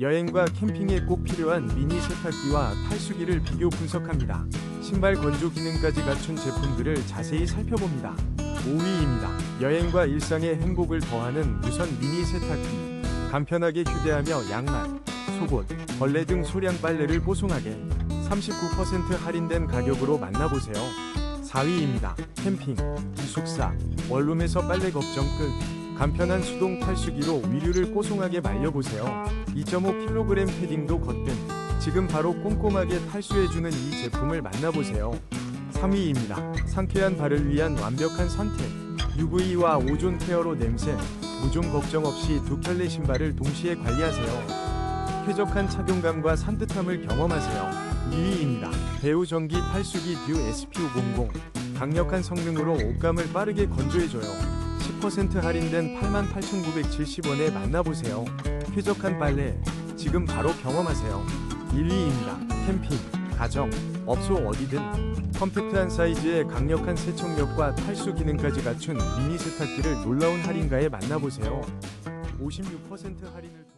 여행과 캠핑에 꼭 필요한 미니 세탁기와 탈수기를 비교 분석합니다. 신발 건조 기능까지 갖춘 제품들을 자세히 살펴봅니다. 5위입니다. 여행과 일상의 행복을 더하는 무선 미니 세탁기. 간편하게 휴대하며 양말, 속옷, 벌레 등 소량 빨래를 뽀송하게 39% 할인된 가격으로 만나보세요. 4위입니다. 캠핑, 기숙사, 원룸에서 빨래 걱정 끝. 간편한 수동 탈수기로 위류를 뽀송하게 말려보세요. 2.5kg 패딩도 거뜬. 지금 바로 꼼꼼하게 탈수해주는 이 제품을 만나보세요. 3위입니다. 상쾌한 발을 위한 완벽한 선택. UV와 오존 케어로 냄새, 무좀 걱정 없이 두 켤레 신발을 동시에 관리하세요. 쾌적한 착용감과 산뜻함을 경험하세요. 2위입니다. 배우 전기 탈수기 듀 SP500. 강력한 성능으로 옷감을 빠르게 건조해줘요. 10% 할인된 88,970원에 만나보세요. 쾌적한 빨래, 지금 바로 경험하세요. 1위입니다. 캠핑, 가정, 업소 어디든 컴팩트한 사이즈에 강력한 세척력과 탈수 기능까지 갖춘 미니 세탁기를 놀라운 할인가에 만나보세요. 56% 할인을 통-